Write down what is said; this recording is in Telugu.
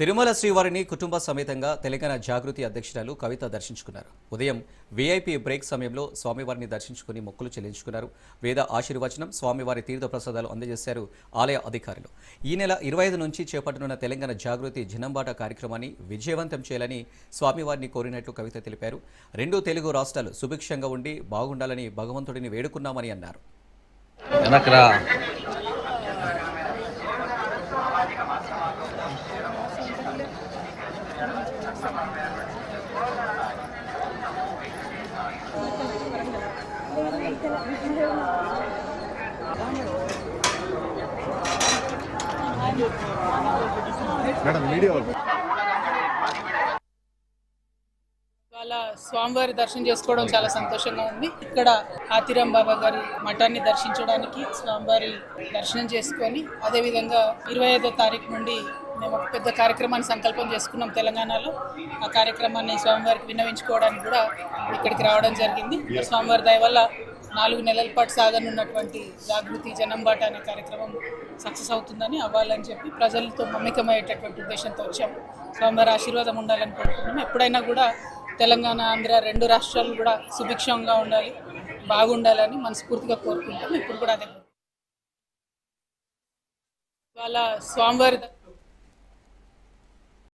తిరుమల శ్రీవారిని కుటుంబ సమేతంగా తెలంగాణ జాగృతి అధ్యక్షురాలు కవిత దర్శించుకున్నారు. ఉదయం వీఐపీ బ్రేక్ సమయంలో స్వామివారిని దర్శించుకుని మొక్కులు చెల్లించుకున్నారు. వేద ఆశీర్వచనం స్వామివారి తీర్థ ప్రసాదాలు అందజేశారు ఆలయ అధికారులు. ఈ నెల ఇరవై ఐదు నుంచి చేపట్టనున్న తెలంగాణ జాగృతి జనంబాట కార్యక్రమాన్ని విజయవంతం చేయాలని స్వామివారిని కోరినట్లు కవిత తెలిపారు. రెండు తెలుగు రాష్ట్రాలు సుభిక్షంగా ఉండి బాగుండాలని భగవంతుడిని వేడుకున్నామని అన్నారు. మేడం మీడియా వాళ్ళ. స్వామివారి దర్శనం చేసుకోవడం చాలా సంతోషంగా ఉంది. ఇక్కడ ఆతిరాం బాబా గారి మఠాన్ని దర్శించడానికి స్వామివారి దర్శనం చేసుకొని అదేవిధంగా ఇరవై ఐదో తారీఖు నుండి మేము ఒక పెద్ద కార్యక్రమాన్ని సంకల్పం చేసుకున్నాం తెలంగాణలో. ఆ కార్యక్రమాన్ని స్వామివారికి విన్నవించుకోవడానికి కూడా ఇక్కడికి రావడం జరిగింది. స్వామివారి దయ వల్ల నాలుగు నెలల పాటు సాగనున్నటువంటి జాగృతి జనంబాట అనే కార్యక్రమం సక్సెస్ అవుతుందని అవ్వాలని చెప్పి ప్రజలతో మమ్మికమయ్యేటటువంటి ఉద్దేశంతో వచ్చాము స్వామివారి ఆశీర్వాదం ఉండాలని కోరుకుంటున్నాం. ఎప్పుడైనా కూడా తెలంగాణ ఆంధ్ర రెండు రాష్ట్రాలు కూడా సుభిక్షంగా ఉండాలి బాగుండాలని మనస్ఫూర్తిగా కోరుకుంటాం ఇప్పుడు కూడా అదే. వాళ్ళ స్వామివారి